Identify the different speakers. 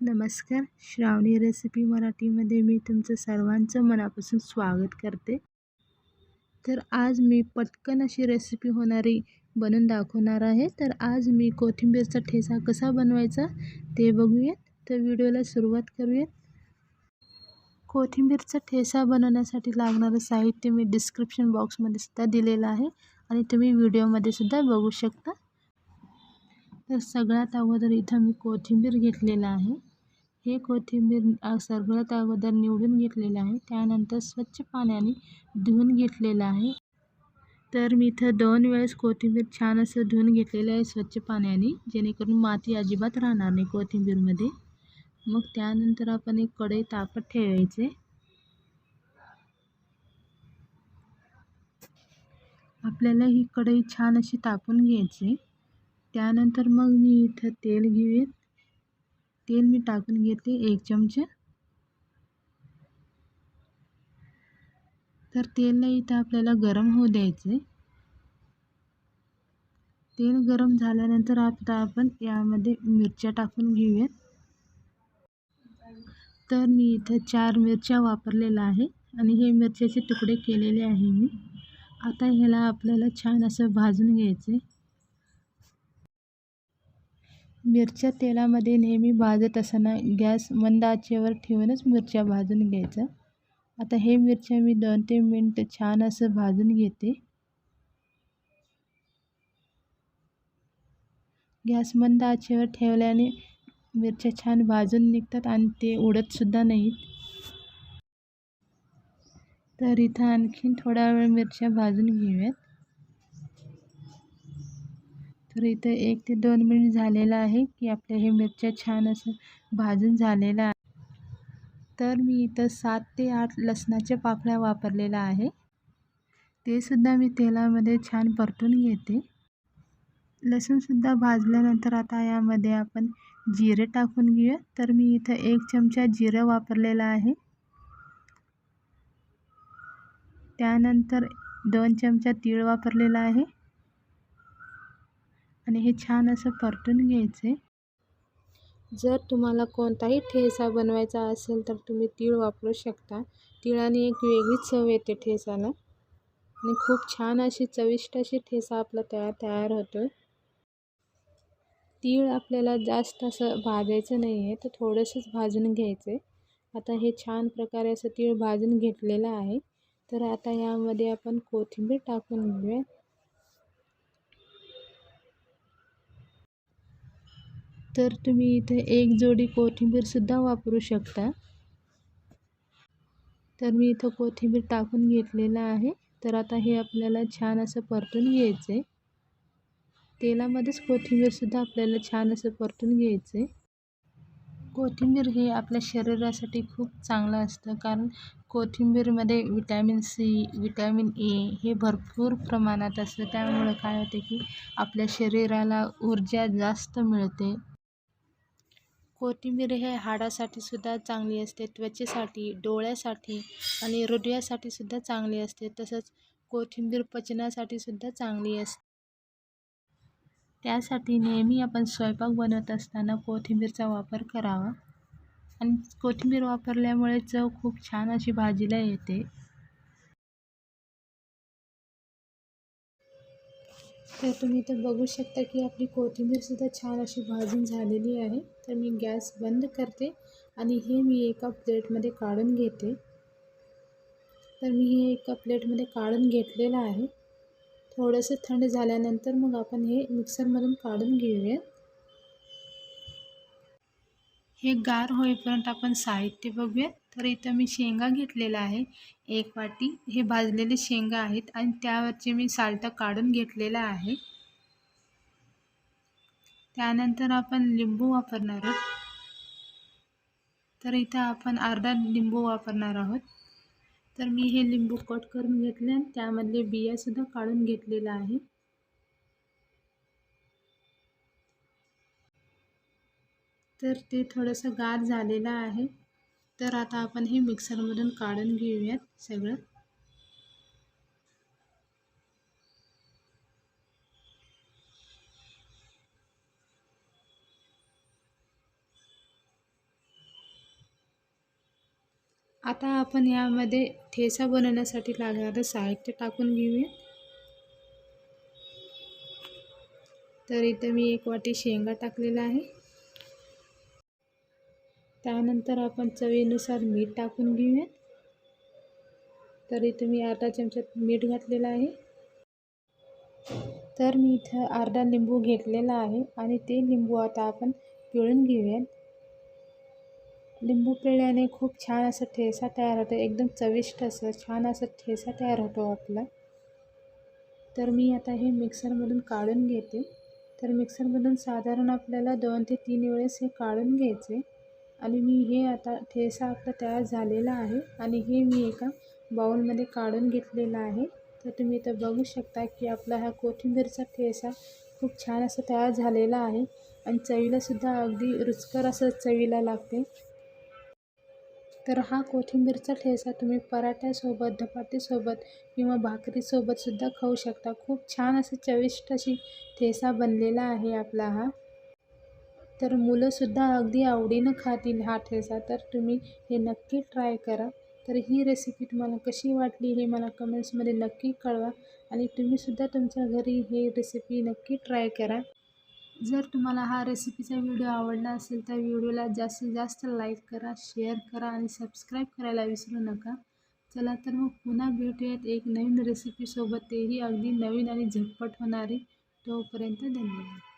Speaker 1: नमस्कार. श्रावणी रेसिपी मराठीमध्ये मी तुमचं सर्वांचं मनापासून स्वागत करते. तर आज मी पटकन अशी रेसिपी होणारी बनवून दाखवणार आहे. तर आज मी कोथिंबीरचा ठेचा कसा बनवायचा ते बघूयात. तर व्हिडिओला सुरुवात करूयात. कोथिंबीरचा ठेचा बनवण्यासाठी लागणारं साहित्य मी डिस्क्रिप्शन बॉक्समध्ये सुद्धा दिलेलं आहे आणि तुम्ही व्हिडिओमध्ये सुद्धा बघू शकता. तर सगळ्यात अगोदर इथं मी कोथिंबीर घेतलेलं आहे. हे कोथिंबीर सगळ्यात अगोदर निवडून घेतलेलं आहे. त्यानंतर स्वच्छ पाण्याने धुवून घेतलेलं आहे. तर मी इथं दोन वेळेस कोथिंबीर छान असं धुवून घेतलेलं आहे स्वच्छ पाण्याने. जेणेकरून माती अजिबात राहणार नाही कोथिंबीरमध्ये. मग त्यानंतर आपण एक कढई तापत ठेवायचे. आपल्याला ही कढई छान अशी तापून घ्यायची. त्यानंतर मग मी इथं तेल घेऊन तेल मी टाकून घेते एक चमचे. तर तेलला इथं आपल्याला गरम होऊ द्यायचे तेल गरम झाल्यानंतर आता आपण यामध्ये मिरच्या टाकून घेऊयात. तर मी इथं चार मिरच्या वापरलेल्या आहे आणि हे मिरच्याचे तुकडे केलेले आहे मी. आता ह्याला आपल्याला छान असं भाजून घ्यायचे मिरच्या तेलामध्ये नेहमी भाजत असताना गॅस मंद आचेवर ठेवूनच मिरच्या भाजून घ्यायचं. आता हे मिरच्या मी दोन तीन मिनटं छान असं भाजून घेते. गॅस मंद आचेवर ठेवल्याने मिरच्या छान भाजून निघतात आणि ते उडतसुद्धा नाहीत. तर इथं आणखीन थोडा वेळ मिरच्या भाजून घेऊयात. तर इथं एक ते दोन मिनिट झालेलं आहे की आपल्या हे मिरच्या छान असं भाजून झालेलं आहे. तर मी इथं सात ते आठ लसणाच्या पाकळ्या वापरलेल्या आहे. ते सुद्धा मी तेलामध्ये छान परतून घेते. लसूणसुद्धा भाजल्यानंतर आता यामध्ये आपण जिरे टाकून घेऊया. तर मी इथं एक चमचा जिरं वापरलेलं आहे. त्यानंतर दोन चमचा तीळ वापरलेला आहे. आणि हे छान असं परतून घ्यायचं. आहे जर तुम्हाला कोणताही ठेसा बनवायचा असेल तर तुम्ही तीळ वापरू शकता. तिळाने एक वेगळीच चव येते ठेसाला आणि खूप छान अशी चविष्ट अशी ठेसा आपला तयार तयार होतो तीळ आपल्याला जास्त असं भाजायचं नाही आहे तर थोडंसंच भाजून घ्यायचं. आहे आता हे छान प्रकारे असं तीळ भाजून घेतलेलं आहे. तर आता यामध्ये आपण कोथिंबीर टाकून घेऊया. तर तुम्ही इथे एक जोडी कोथिंबीरसुद्धा वापरू शकता. तर मी इथं कोथिंबीर टाकून घेतलेलं आहे. तर आता हे आपल्याला छान असं परतून घ्यायचं आहे तेलामध्येच कोथिंबीरसुद्धा आपल्याला छान असं परतून घ्यायचं आहे कोथिंबीर हे आपल्या शरीरासाठी खूप चांगलं असतं. कारण कोथिंबीरमध्ये विटॅमिन सी विटॅमिन ए हे भरपूर प्रमाणात असतं. त्यामुळं काय होते की आपल्या शरीराला ऊर्जा जास्त मिळते. कोथिंबीर हे हाडासाठी सुद्धा चांगली असते त्वचेसाठी डोळ्यासाठी आणि हृदयासाठी सुद्धा चांगली असते तसंच कोथिंबीर पचनासाठी सुद्धा चांगली असते. त्यासाठी नेहमी आपण स्वयंपाक बनवत असताना कोथिंबीरचा वापर करावा. आणि कोथिंबीर वापरल्यामुळे चव खूप छान अशी भाजीला येते. तर तुम्ही इथं बघू शकता की आपली कोथिंबीरसुद्धा छान अशी भाजून झालेली आहे. तर मी गॅस बंद करते आणि हे मी एका प्लेटमध्ये काढून घेते. तर मी हे एका प्लेटमध्ये काढून घेतलेलं आहे. थोडंसं थंड झाल्यानंतर मग आपण हे मिक्सरमधून काढून घेऊया हे गार होईपर्यंत आपण साहित्य बघूया. तर इथं मी शेंगा घेतलेला आहे. एक वाटी हे भाजलेले शेंगा आहेत आणि त्यावरचे मी साल्ट काढून घेतलेलं आहे. त्यानंतर आपण लिंबू वापरणार आहोत. तर इथं आपण अर्धा लिंबू वापरणार आहोत. तर मी हे लिंबू कट करून घेतले आणि त्यामधले बियासुद्धा काढून घेतलेलं आहे. तर ते थोडंसं गार झालेलं आहे. तर आता आपण हे मिक्सरमधून काढून घेऊयात सगळं. आता आपण यामध्ये ठेचा बनवण्यासाठी लागणारं साहित्य टाकून घेऊया तर इथं मी एक वाटी शेंगा टाकलेला आहे. त्यानंतर आपण चवीनुसार मीठ टाकून घेऊया तर तुम्ही मी अर्धा चमचा मीठ घातलेला आहे. तर मी इथं अर्धा लिंबू घेतलेला आहे आणि ते लिंबू आता आपण पिळून घेऊयात. लिंबू पिळल्याने खूप छान असं ठेसा तयार होतो. एकदम चविष्ट असं छान असं ठेसा तयार होतो आपला. तर मी आता हे मिक्सरमधून काढून घेते. तर मिक्सरमधून साधारण आपल्याला दोन ते तीन वेळेस हे काढून घ्यायचे. आणि मी हे आता ठेसा आपला तयार झालेला आहे आणि हे मी एका बाउलमध्ये काढून घेतलेला आहे. तर तुम्ही इथं बघू शकता की आपला हा कोथिंबीरचा ठेसा खूप छान असा तयार झालेला आहे आणि चवीलासुद्धा अगदी रुचकर असं चवीला लागते. तर हा कोथिंबीरचा ठेचा तुम्ही पराठ्यासोबत धपाटीसोबत किंवा भाकरीसोबतसुद्धा खाऊ शकता. खूप छान असं चविष्ट अशी ठेसा बनलेला आहे आपला हा. तर मुलंसुद्धा अगदी आवडीनं खातील हा ठेचा तर तुम्ही हे नक्की ट्राय करा. तर ही रेसिपी तुम्हाला कशी वाटली हे मला कमेंट्समध्ये नक्की कळवा आणि तुम्हीसुद्धा तुमच्या घरी हे रेसिपी नक्की ट्राय करा. जर तुम्हाला हा रेसिपीचा व्हिडिओ आवडला असेल तर व्हिडिओला जास्तीत जास्त लाईक करा शेअर करा आणि सबस्क्राईब करायला विसरू नका. चला तर मग पुन्हा भेटूयात एक नवीन रेसिपीसोबत तेही अगदी नवीन आणि झटपट होणारी. तोपर्यंत धन्यवाद.